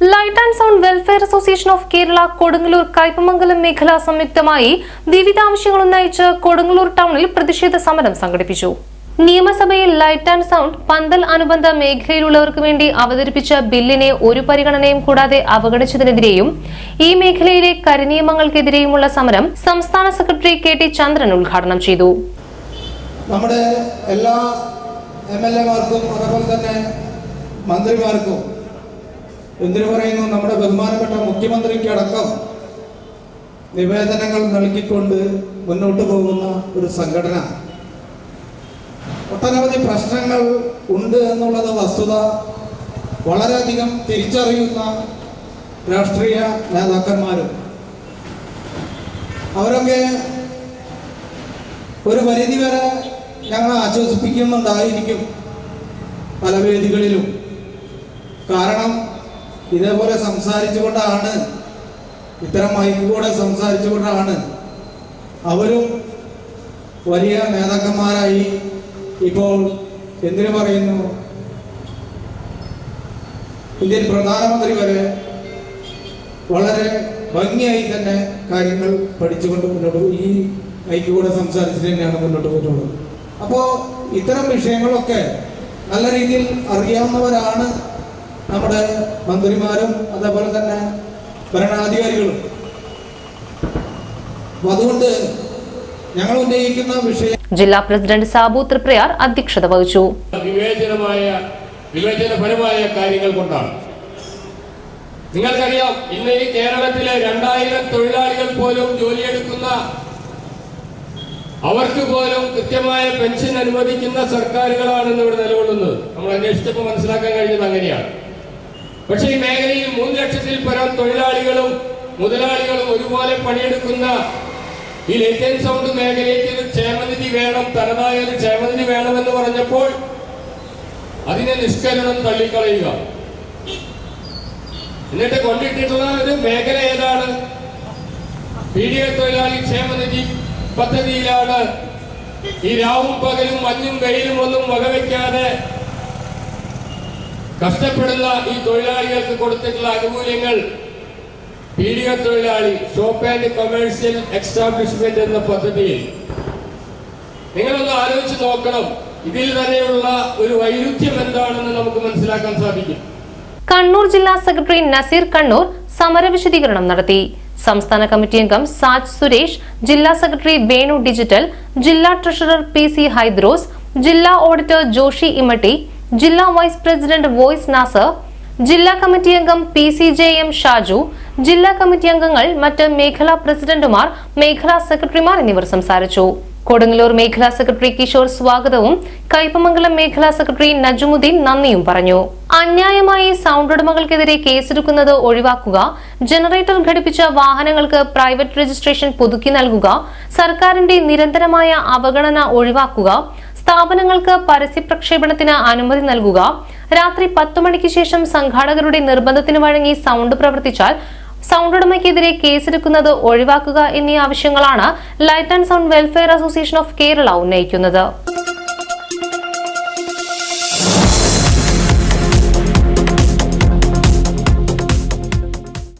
Light and sound welfare association of Kerala Kodungallur Kaipamangalam മേഖല സംയുക്തമായി വിവിധ ആവശ്യങ്ങൾ ഉന്നയിച്ച് കൊടുങ്ങല്ലൂർ ടൗണിൽ പ്രതിഷേധ സമരം സംഘടിപ്പിച്ചു. നിയമസഭയിൽ ലൈറ്റ് ആൻഡ് സൗണ്ട് പന്തൽ അനുബന്ധ മേഖലയിലുള്ളവർക്ക് വേണ്ടി അവതരിപ്പിച്ച ബില്ലിനെ ഒരു പരിഗണനയും കൂടാതെ അവഗണിച്ചതിനെതിരെയും ഈ മേഖലയിലെ കരിനിയമങ്ങൾക്കെതിരെയുമുള്ള സമരം സംസ്ഥാന സെക്രട്ടറി കെ ടി ചന്ദ്രൻ ഉദ്ഘാടനം ചെയ്തു. നമ്മുടെ എല്ലാ എം എൽ എമാർക്കും തന്നെ മന്ത്രിമാർക്കും എന്തിനു പറയുന്നു? നമ്മുടെ ബഹുമാനപ്പെട്ട മുഖ്യമന്ത്രിക്ക് അടക്കം നിവേദനങ്ങൾ നൽകിക്കൊണ്ട് മുന്നോട്ട് പോകുന്ന ഒരു സംഘടന. ഒട്ടനവധി പ്രശ്നങ്ങൾ ഉണ്ട് എന്നുള്ളത് വസ്തുത. വളരെയധികം തിരിച്ചറിയുന്ന രാഷ്ട്രീയ നേതാക്കന്മാരും. അവരൊക്കെ ഒരു പരിധി വരെ ഞങ്ങളെ ആശ്വസിപ്പിക്കുന്നുണ്ടായിരിക്കും പല വേദികളിലും. കാരണം ഇതേപോലെ സംസാരിച്ചുകൊണ്ടാണ് ഇത്തരം മൈക്കൂടെ സംസാരിച്ചുകൊണ്ടാണ് അവരും വലിയ നേതാക്കന്മാരായി ഇപ്പോൾ എന്തിനു പറയുന്നു ഇന്ത്യൻ പ്രധാനമന്ത്രി വരെ വളരെ ഭംഗിയായി തന്നെ കാര്യങ്ങൾ പഠിച്ചുകൊണ്ട് മുന്നോട്ട്. ഈ ഐക്യൂടെ സംസാരിച്ചിട്ട് തന്നെയാണ് മുന്നോട്ട് പോയിട്ടുള്ളത് അപ്പോൾ ഇത്തരം വിഷയങ്ങളൊക്കെ നല്ല രീതിയിൽ അറിയാവുന്നവരാണ് നമ്മുടെ മന്ത്രിമാരും അതേപോലെ തന്നെ ഭരണാധികാരികളും. അതുകൊണ്ട് ഞങ്ങൾ ഉന്നയിക്കുന്ന വിഷയം ജില്ലാ പ്രസിഡന്റ് സാബു തൃപ്രയാർ അധ്യക്ഷത വഹിച്ചു. വിവേചനമായ വിവേചനപരമായ കാര്യങ്ങൾ കൊണ്ടാണ്. നിങ്ങൾക്കറിയാം ഇന്ന് ഈ കേരളത്തിലെ രണ്ടായിരം തൊഴിലാളികൾ പോലും ജോലിയെടുക്കുന്ന അവർക്ക് പോലും കൃത്യമായ പെൻഷൻ അനുവദിക്കുന്ന സർക്കാരുകളാണ് ഇന്ന് ഇവിടെ നിലകൊള്ളുന്നത്. നമ്മൾ അന്വേഷിച്ചപ്പോൾ മനസ്സിലാക്കാൻ കഴിഞ്ഞത് അങ്ങനെയാണ്. പക്ഷേ ഈ മേഖലയിൽ മൂന്ന് ലക്ഷത്തിൽ പരം തൊഴിലാളികളും മുതലാളികളും ഒരുപോലെ പണിയെടുക്കുന്ന ഈ ലൈറ്റ് സൗണ്ട് മേഖലയ്ക്ക് ക്ഷേമനിധി വേണം തനതായ ഒരു ക്ഷേമനിധി വേണമെന്ന് പറഞ്ഞപ്പോൾ അതിനെ നിഷ്കരണം തള്ളിക്കളയുക. എന്നിട്ട് കൊണ്ടിട്ടിട്ടുള്ള ഒരു മേഖല ഏതാണ്? പീഡിക തൊഴിലാളി ക്ഷേമനിധി പദ്ധതിയിലാണ് ഈ രാവും പകലും മഞ്ഞും വെയിലും ഒന്നും വകവയ്ക്കാതെ കഷ്ടപ്പെടുന്ന ഈ തൊഴിലാളികൾക്ക് കൊടുത്തിട്ടുള്ള ആനുകൂല്യങ്ങൾ പീഡിക തൊഴിലാളി ഷോപ്പ് ആൻഡ് കൊമേഴ്സ്യൽ എക്സ്റ്റാബ്ലിഷ്മെന്റ് എന്ന പദ്ധതിയിൽ. നിങ്ങളൊന്ന് ആലോചിച്ച് നോക്കണം. ഇതിൽ തന്നെയുള്ള ഒരു വൈരുദ്ധ്യം എന്താണെന്ന് നമുക്ക് മനസ്സിലാക്കാൻ സാധിക്കും. കണ്ണൂർ ജില്ലാ സെക്രട്ടറി നസീർ കണ്ണൂർ സമര വിശദീകരണം നടത്തി. സംസ്ഥാന കമ്മിറ്റി അംഗം സാജ് സുരേഷ് ജില്ലാ സെക്രട്ടറി വേണു ഡിജിറ്റൽ ജില്ലാ ട്രഷറർ പി സി ഹൈദ്രോസ് ജില്ലാ ഓഡിറ്റർ ജോഷി ഇമട്ടി ജില്ലാ വൈസ് പ്രസിഡന്റ് വോയിസ് നാസർ ജില്ലാ കമ്മിറ്റി അംഗം P C J M Shaju ജില്ലാ കമ്മിറ്റി അംഗങ്ങൾ മറ്റ് മേഖലാ പ്രസിഡന്റുമാർ മേഖലാ സെക്രട്ടറിമാർ എന്നിവർ സംസാരിച്ചു. കൊടുങ്ങല്ലൂർ മേഖലാ സെക്രട്ടറി കിഷോർ സ്വാഗതവും കയ്പമംഗലം മേഖലാ സെക്രട്ടറി നജുമുദ്ദീൻ നന്ദിയും പറഞ്ഞു. അന്യായമായി സൗണ്ട് ഉടമകൾക്കെതിരെ കേസെടുക്കുന്നത് ഒഴിവാക്കുക ജനറേറ്റർ ഘടിപ്പിച്ച വാഹനങ്ങൾക്ക് പ്രൈവറ്റ് രജിസ്ട്രേഷൻ പുതുക്കി നൽകുക സർക്കാരിന്റെ നിരന്തരമായ അവഗണന ഒഴിവാക്കുക സ്ഥാപനങ്ങൾക്ക് പരസ്യ പ്രക്ഷേപണത്തിന് അനുമതി നൽകുക രാത്രി പത്തു മണിക്ക് ശേഷം സംഘാടകരുടെ നിർബന്ധത്തിന് വഴങ്ങി സൗണ്ട് പ്രവർത്തിച്ചാൽ സൗണ്ട് ഉടമയ്ക്കെതിരെ കേസെടുക്കുന്നത് ഒഴിവാക്കുക എന്നീ ആവശ്യങ്ങളാണ് light and sound welfare association of Kerala ഉന്നയിക്കുന്നത്